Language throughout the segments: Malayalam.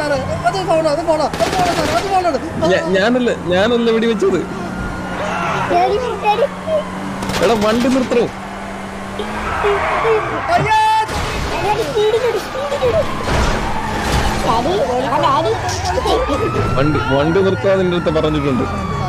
സാറേ അത് പോണോ അത് പോണോ അത് പോണോ സാറേ അത് ഞാ- ഞാനല്ല ഞാനല്ല വെടിവെച്ചത് പേടി പേടി എടാ വണ്ടി നിർത്തണോ. വണ്ടി വണ്ടി നിർത്താൻ നിന്റെ അടുത്ത് പറഞ്ഞിട്ടുണ്ട്.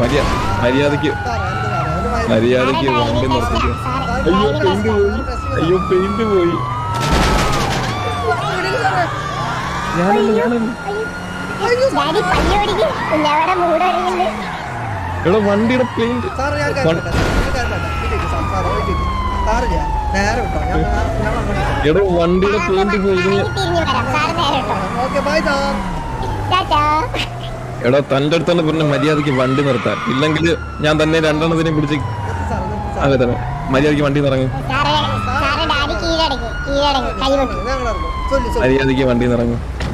മര്യാദ മര്യാദയ്ക്ക് മര്യാദയ്ക്ക് വണ്ടി നിർത്തിക്കും. അയ്യോ പെയിന്റ് പോയി. അയ്യോ പെയിന്റ് പോയി. എടാ വണ്ടിയുടെ പെയിന്റ് സാറ് ഞാൻ ഞാൻ സാറ് നേരെ വിട്ടോ. എടാ വണ്ടിയുടെ പെയിന്റ് പോയി ഓക്കെ ബൈ എടാ തന്റെ അടുത്താണ് പറഞ്ഞ മര്യാദയ്ക്ക് വണ്ടി നിർത്താൻ. ഇല്ലെങ്കിൽ ഞാൻ തന്നെ രണ്ടെണ്ണത്തിനെ പിടിച്ച് അതെ തന്നെ. മര്യാദയ്ക്ക് വണ്ടി നിറങ്ങും. മര്യാദയ്ക്ക് വണ്ടി നിറങ്ങും.